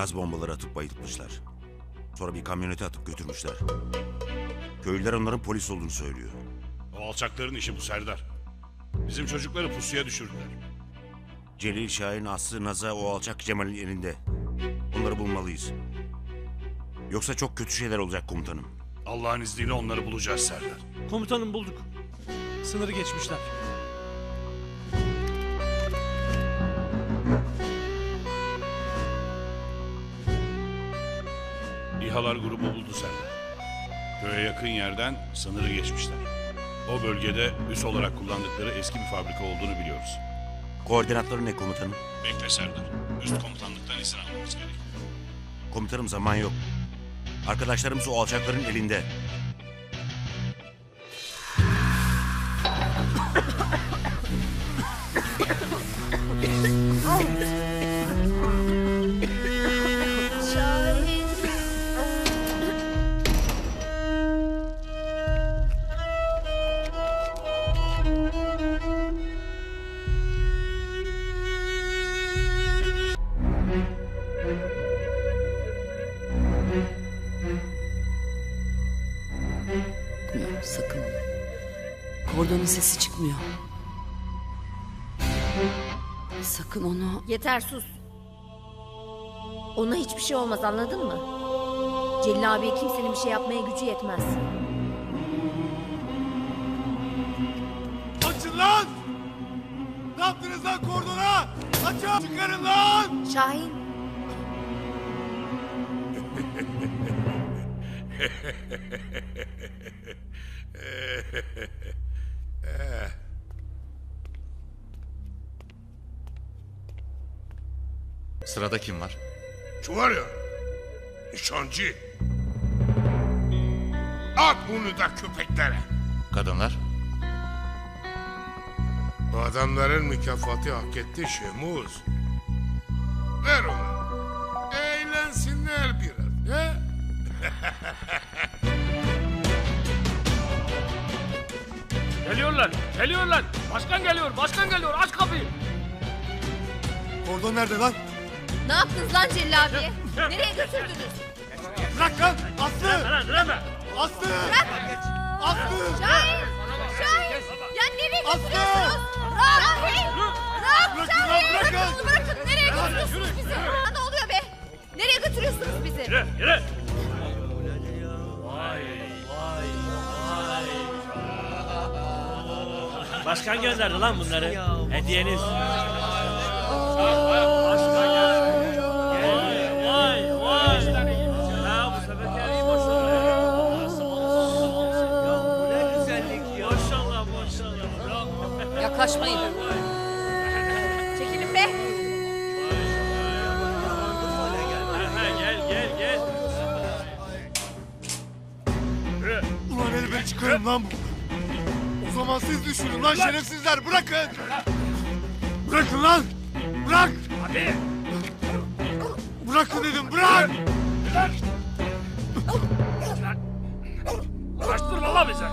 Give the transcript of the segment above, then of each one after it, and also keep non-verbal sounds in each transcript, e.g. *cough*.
Gaz bombaları atıp bayıltmışlar. Sonra bir kamyonete atıp götürmüşler. Köylüler onların polis olduğunu söylüyor. O alçakların işi bu Serdar. Bizim çocukları pusuya düşürdüler. Celil Şahin, Aslı, Naza o alçak Cemal'in elinde. Onları bulmalıyız. Yoksa çok kötü şeyler olacak komutanım. Allah'ın izniyle onları bulacağız Serdar. Komutanım bulduk. Sınırı geçmişler. İHA'lar grubu buldu Serdar. Köye yakın yerden sınırı geçmişler. O bölgede üs olarak kullandıkları eski bir fabrika olduğunu biliyoruz. Koordinatları ne komutanım? Bekle Serdar. Üst komutanlıktan izin almamız gerek. Komutanım zaman yok. Arkadaşlarımız o alçakların elinde. Sesi çıkmıyor. Sakın onu... Yeter sus. Ona hiçbir şey olmaz anladın mı? Celil abiye kimsenin bir şey yapmaya gücü yetmez. Açın lan! Ne yaptınız lan kordona? Açın! Çıkarın lan! Şahin. *laughs* Sırada kim var? Şu var ya, nişancı. At bunu da köpeklere. Kadınlar? Bu adamların mükafatı hak etti Şemuz. Ver onu. Eğlensinler biraz. He? *laughs* Geliyorlar, geliyorlar. Başkan geliyor, başkan geliyor. Aç kapıyı. Kordon nerede lan? Ne yaptınız lan Celil abiye? Nereye götürdünüz? Bırak lan! Aslı! Lan direme. Aslı! Aslı! Şahin! Şahin! Ya nereye Aslı! götürüyorsunuz? Şahin! Bırak Bırakın lan, Şahin! bırakın! Bırakın, bırakın. Nereye götürüyorsunuz bizi? Ya ne oluyor be? Nereye götürüyorsunuz bizi? Yürü, yürü. Başkan gönderdi lan bunları. Hediyeniz. Başkan Çıkarın lan bu. O zaman siz düşünün lan şerefsizler bırakın! Bırakın lan! Bırak! Hadi. Bırakın dedim bırak! Kaçtırma lan bize.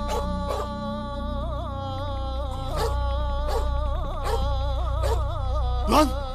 Lan!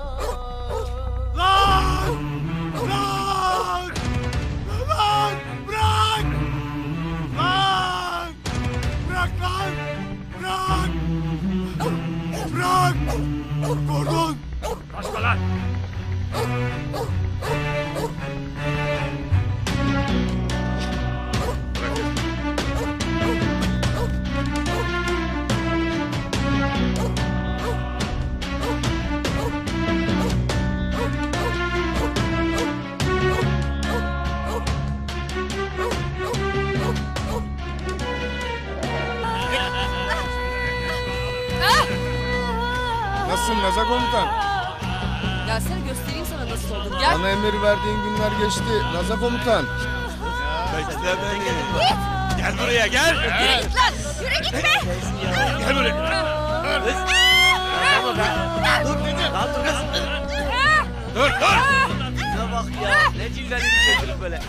Naza komutan? Gelsene göstereyim sana nasıl oldun. Gel. Bana emir verdiğin günler geçti. Naza komutan. Gel buraya gel. Yürü git lan! Yürü git be! Gel buraya. Dur dur. Ne bak ya. Ne cilveli bir çocuk böyle.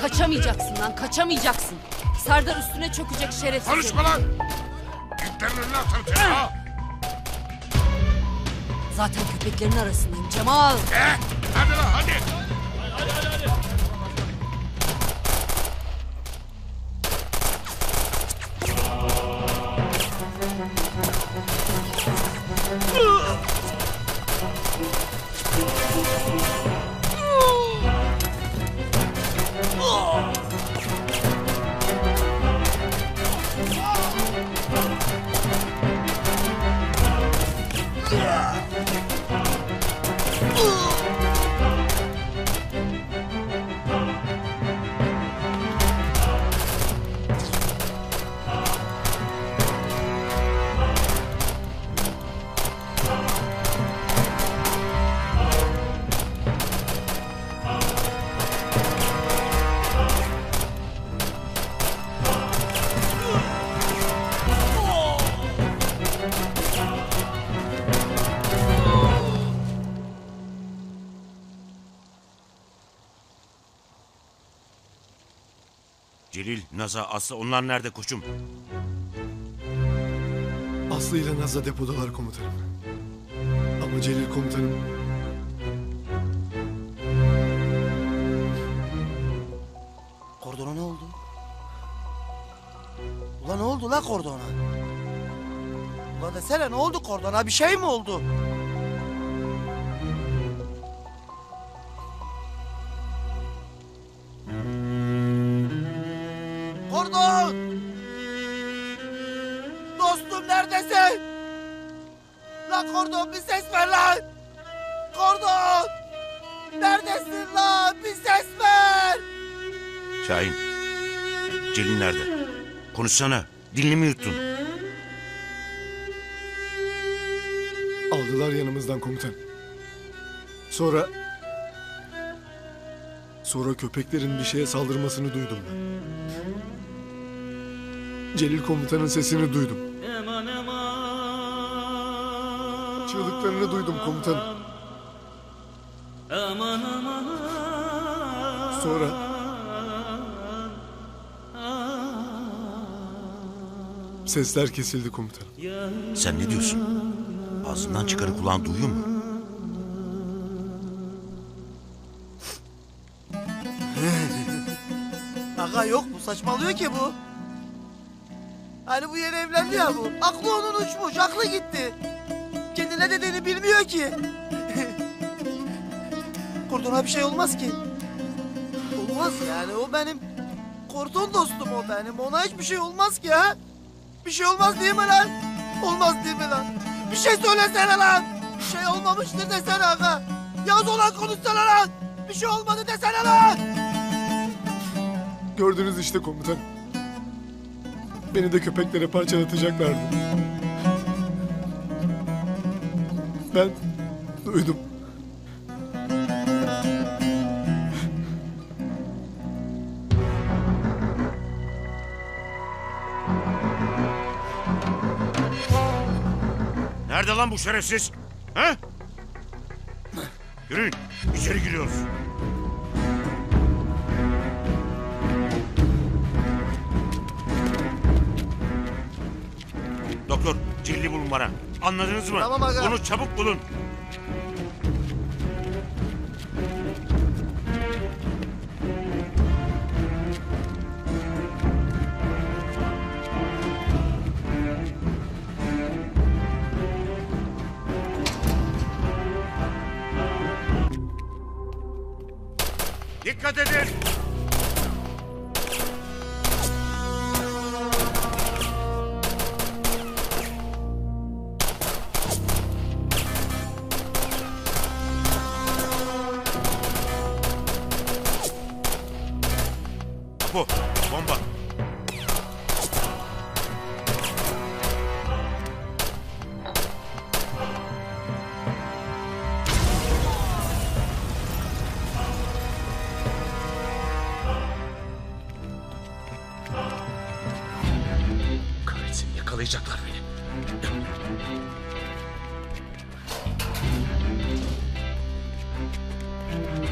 Kaçamayacaksın lan kaçamayacaksın. Serdar üstüne çökecek şerefsiz. Konuşma lan. Atarım seni ha. Zaten köpeklerin arasındayım Cemal. Eh, hadi lan hadi. Celil, Naza, Aslı onlar nerede koçum? Aslı ile Naz'a depodalar komutanım. Ama Celil komutanım Kordona ne oldu? Ulan ne oldu la kordona? Ulan desene ne oldu kordona? Bir şey mi oldu? Lan kordon bir ses ver lan! Kordon! Neredesin lan? Bir ses ver! Şahin. Celil nerede? Konuşsana. Dilini mi yuttun? aldılar yanımızdan komutan. Sonra... Sonra köpeklerin bir şeye saldırmasını duydum ben. Celil komutanın sesini duydum. Çığlıklarını duydum komutanım. Sonra... Sesler kesildi komutanım. Sen ne diyorsun? Ağzından çıkarı kulağın duyuyor mu? *laughs* Aga yok bu saçmalıyor ki bu. Hani bu yeni evlendi ya bu. Aklı onun uçmuş, aklı gitti. Ne dediğini bilmiyor ki. Kordona bir şey olmaz ki. Olmaz yani o benim kordon dostum o benim. Ona hiçbir şey olmaz ki ha. Bir şey olmaz değil mi lan? Olmaz değil mi lan? Bir şey söylesene lan. Bir şey olmamıştır desene aga. Yaz olan konuşsana lan. Bir şey olmadı desene lan. Gördünüz işte komutan. Beni de köpeklere parçalatacaklardı. Ben duydum. Nerede lan bu şerefsiz? He? Yürüyün. İçeri giriyoruz. Doktor, Celil'i bulun bana. Anladınız mı? Tamam aga. Onu çabuk bulun. Dikkat edin.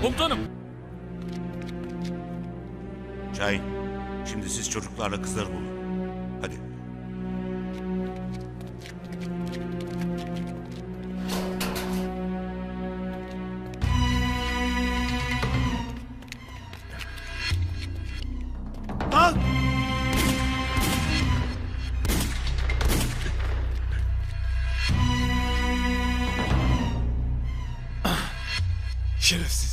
Komutanım. Şahin, şimdi siz çocuklarla kızları bulun. Hadi. Lan! Şerefsiz.